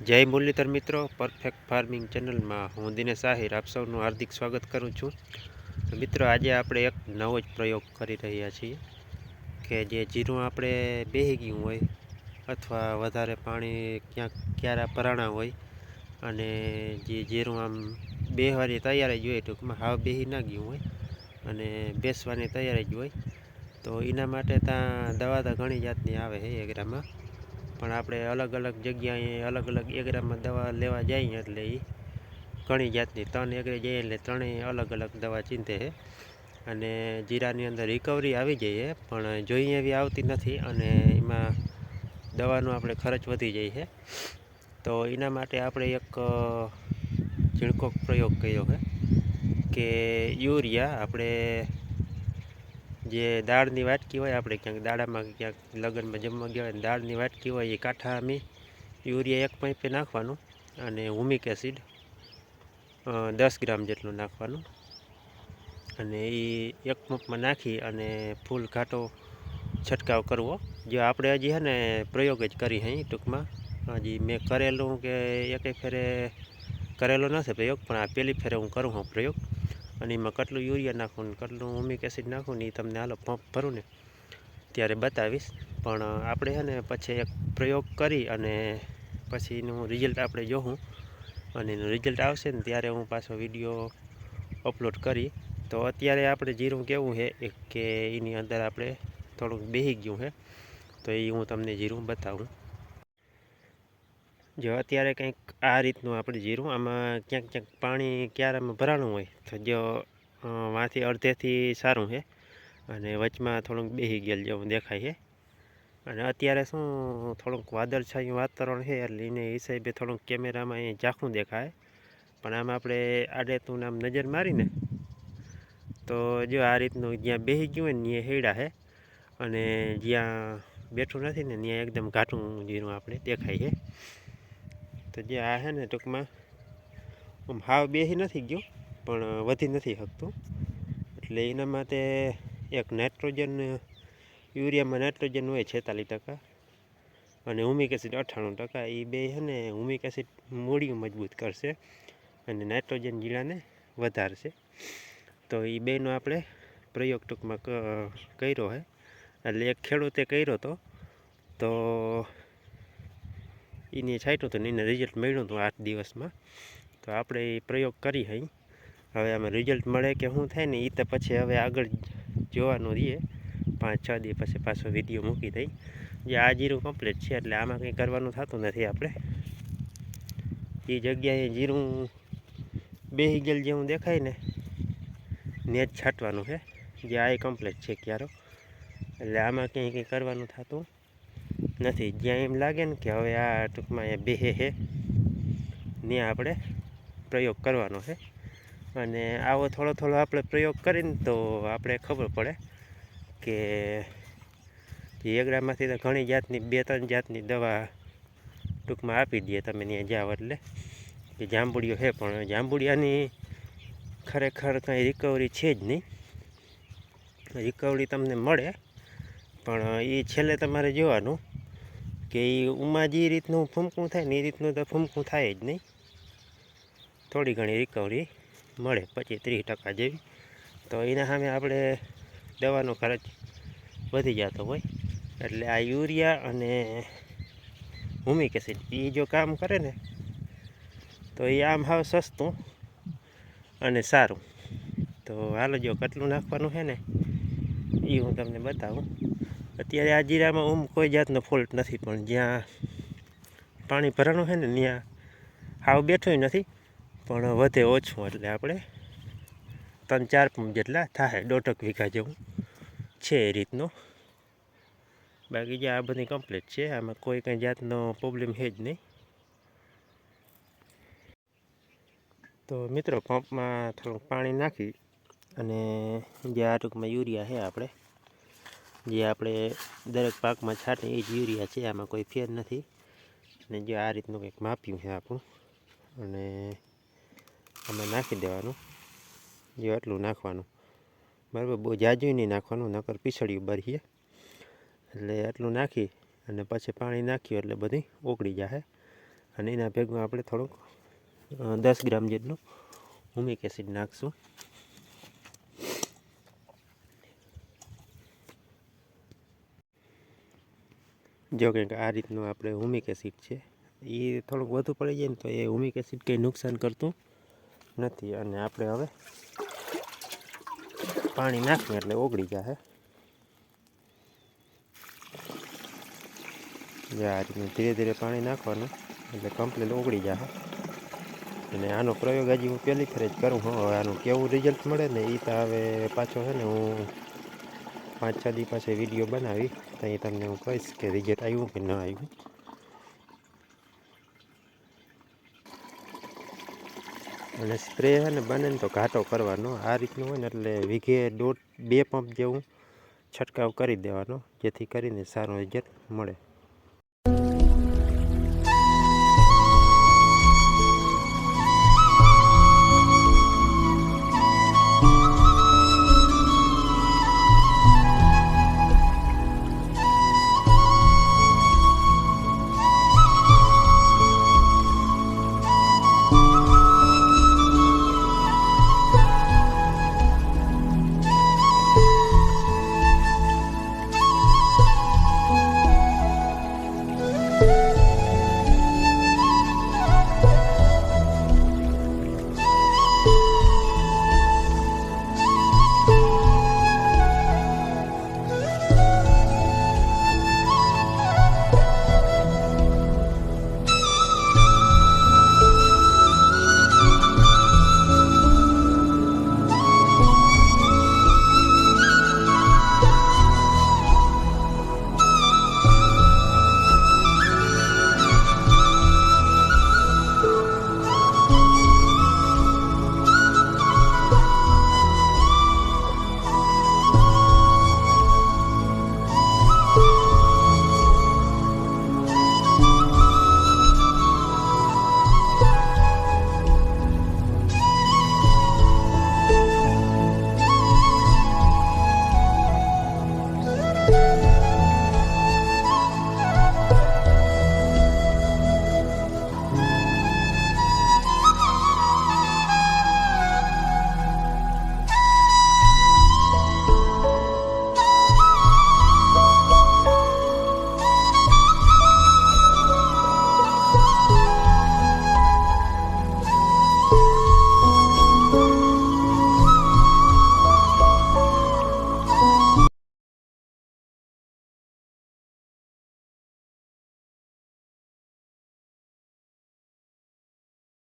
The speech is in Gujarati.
જય મુરલીધર મિત્રો પરફેક્ટ ફાર્મિંગ ચેનલમાં હું દિનેશ આહિર, આપ સૌનું હાર્દિક સ્વાગત કરું છું. મિત્રો, આજે આપણે એક નવો જ પ્રયોગ કરી રહ્યા છીએ કે જે જીરું આપણે બેહી ગયું હોય અથવા વધારે પાણી ક્યાંક ક્યારા પરાણા હોય અને જે જીરું આમ બેહવાની તૈયારી જ હોય, ટૂંકમાં હાવ બેહી ના ગયું હોય અને બેસવાની તૈયારી જ હોય, તો એના માટે ત્યાં દવા તો ઘણી જાતની આવે છે એગ્રામાં પણ આપણે અલગ અલગ જગ્યાએ અલગ અલગ એગ્રામાં દવા લેવા જઈએ એટલે એ ઘણી જાતની, ત્રણ એગ્રે જઈએ એટલે ત્રણેય અલગ અલગ દવા ચીંધે છે. અને જીરાની અંદર રિકવરી આવી જઈએ, પણ જોઈએ એવી આવતી નથી અને એમાં દવાનો આપણે ખર્ચ વધી જાય છે. તો એના માટે આપણે એક છીણકો પ્રયોગ કર્યો છે કે યુરિયા આપણે જે દાળની વાટકી હોય, આપણે ક્યાંક દાડામાં ક્યાંક લગ્નમાં જમવા ગયા હોય દાળની વાટકી હોય, એ કાંઠા અમે યુરિયા એક પાઇપે નાખવાનું અને હુમિક એસિડ દસ ગ્રામ જેટલું નાખવાનું. અને એ એક પંપમાં નાખી અને ફૂલ ઘાટો છંટકાવ કરવો. જે આપણે હજી છે ને પ્રયોગ જ કરી હઈ ટૂંકમાં. હજી મેં કરેલું કે એક ફેરે કરેલો નથી પ્રયોગ, પણ આ પહેલી ફેરે હું કરું હું પ્રયોગ. અને એમાં કેટલું યુરિયા નાખવું ને કેટલું ઓમિક એસિડ નાખવું ને એ તમને હાલો પંપ ભરું ને ત્યારે બતાવીશ. પણ આપણે છે ને પછી એક પ્રયોગ કરી અને પછી એનું રિઝલ્ટ આપણે જોઉં અને એનું રિઝલ્ટ આવશે ને ત્યારે હું પાછો વીડિયો અપલોડ કરી. તો અત્યારે આપણે જીરું કેવું છે કે એની અંદર આપણે થોડુંક બેહી ગયું છે તો એ હું તમને જીરું બતાવું. જો અત્યારે કંઈક આ રીતનું આપણે જીરું, આમાં ક્યાંક ક્યાંક પાણી ક્યારેમાં ભરાણું હોય, તો જો વાંથી અડધેથી સારું છે અને વચમાં થોડુંક બેહી ગયેલ જેવું દેખાય છે અને અત્યારે શું, થોડુંક વાદળછાયું વાતાવરણ છે એટલે એને હિસાબે થોડુંક કેમેરામાં એ ઝાંખું દેખાય. પણ આમ આપણે આડે તું આમ નજર મારીને, તો જો આ રીતનું જ્યાં બેસી ગયું હોય ને, ત્યાં હેડા છે અને જ્યાં બેઠું નથી ને, ત્યાં એકદમ ઘાટું જીરું આપણે દેખાય છે તો જે આ છે ને ટૂંકમાં આમ હાવ બેસી નથી ગયો, પણ વધી નથી શકતું. એટલે એના માટે એક નાઇટ્રોજન, યુરિયામાં નાઇટ્રોજન હોય છેતાલીસ ટકા અને હુમિક એસિડ અઠ્ઠાણું ટકા એ બે છે ને હુમિક એસિડ મૂળિયું મજબૂત કરશે અને નાઇટ્રોજન જીરાને વધારશે. તો એ બેનો આપણે પ્રયોગ ટૂંકમાં કર્યો છે એટલે એક ખેડૂતે કર્યો હતો તો એની છાંટ્યું હતું ને એને રિઝલ્ટ મળ્યું હતું આઠ દિવસમાં. તો આપણે એ પ્રયોગ કરી હઈ. હવે આમાં રિઝલ્ટ મળે કે શું થાય ને એ તો પછી હવે આગળ જોવાનું રહીએ પાંચ છ દિવસ પછી પાછો વીડિયો મૂકી દઈ. જે આ જીરું કમ્પ્લીટ છે, એટલે આમાં કંઈ કરવાનું થતું નથી આપણે. એ જગ્યાએ જીરું બેહી ગયેલ જેવું દેખાય ને ને જ છાંટવાનું છે. જે આ કમ્પ્લીટ છે ક્યારો એટલે આમાં કંઈ કંઈ કરવાનું થતું નથી. જ્યાં એમ લાગે ને કે હવે આ ટૂંકમાં અહીંયા બેહે છે ને આપણે પ્રયોગ કરવાનો છે. અને આવો થોડો થોડો આપણે પ્રયોગ કરીને તો આપણે ખબર પડે કે જે તો ઘણી જાતની, બે ત્રણ જાતની દવા ટૂંકમાં આપી દઈએ તમે ત્યાં જાઓ એટલે. કે જાંબુડીઓ છે પણ જાંબુડિયાની ખરેખર કંઈ રિકવરી છે જ નહીં. રિકવરી તમને મળે, પણ એ છેલ્લે તમારે જોવાનું કે એ ઉમાં જે રીતનું ફૂમકું થાય ને એ રીતનું તો ફૂમકું થાય જ નહીં. થોડી ઘણી રિકવરી મળે, પચીસ ત્રીસ ટકા જેવી. તો એના સામે આપણે દવાનો ખર્ચ વધી જતો હોય. એટલે આ યુરિયા અને હુમિક એસિડ એ જો કામ કરે ને, તો એ આમ હાવ સસ્તું અને સારું. તો હાલો જો, કેટલું નાખવાનું છે ને એ હું તમને બતાવું. અત્યારે આ જીરામાં ઓમ કોઈ જાતનો ફોલ્ટ નથી, પણ જ્યાં પાણી ભરાણું છે ને, ત્યાં હાવ બેઠું નથી, પણ વધે ઓછું એટલે આપણે ત્રણ ચાર પંપ જેટલા થાય દોઢક વીઘા જેવું છે એ રીતનું. બાકી જે આ બધી કમ્પ્લીટ છે, આમાં કોઈ કંઈ જાતનો પ્રોબ્લેમ છે જ નહીં. તો મિત્રો, પંપમાં થોડુંક પાણી નાખી અને જે આ ટૂંકમાં યુરિયા છે આપણે જે આપણે દરેક પાકમાં છાંટે એ જ યુરિયા છે, આમાં કોઈ ફેર નથી. અને જો આ રીતનું કંઈક માપ્યું છે આપણું. અને આમાં નાખી દેવાનું. જે એટલું નાખવાનું. બરાબર, બહુ જાજુય નહીં નાખવાનું, નકર પીસળ્યું બરહીએ. એટલે એટલું નાખી અને પછી પાણી નાખ્યું એટલે બધી ઓગળી જશે અને એના ભેગમાં આપણે થોડુંક દસ ગ્રામ જેટલું હુમિક એસિડ નાખશું. જો કંઈક આ રીતનું આપણે હુમિક એસિડ છે, એ થોડુંક વધુ પડી જાય ને તો એ હુમિક એસિડ કંઈ નુકસાન કરતું નથી. અને આપણે હવે પાણી નાખીએ એટલે ઓગળી જશે જે આ રીતનું ધીરે ધીરે પાણી નાખવાનું એટલે કમ્પ્લીટ ઓગળી જશે અને આનો પ્રયોગ હજી હું પહેલી ફેર જ કરું હું હવે આનું કેવું રિઝલ્ટ મળે ને એ તો હવે પાછો છે ને હું પાંચ છ દી પાસે વીડિયો બનાવી તો એ તમને હું કહીશ કે રિઝલ્ટ આવ્યું કે ન આવ્યું અને સ્પ્રે છે ને બને ને તો ઘાટો કરવાનો આ રીતનું હોય ને એટલે વીઘે દોઢ બે પંપ જેવું છંટકાવ કરી દેવાનો જેથી કરીને સારું રિઝલ્ટ મળે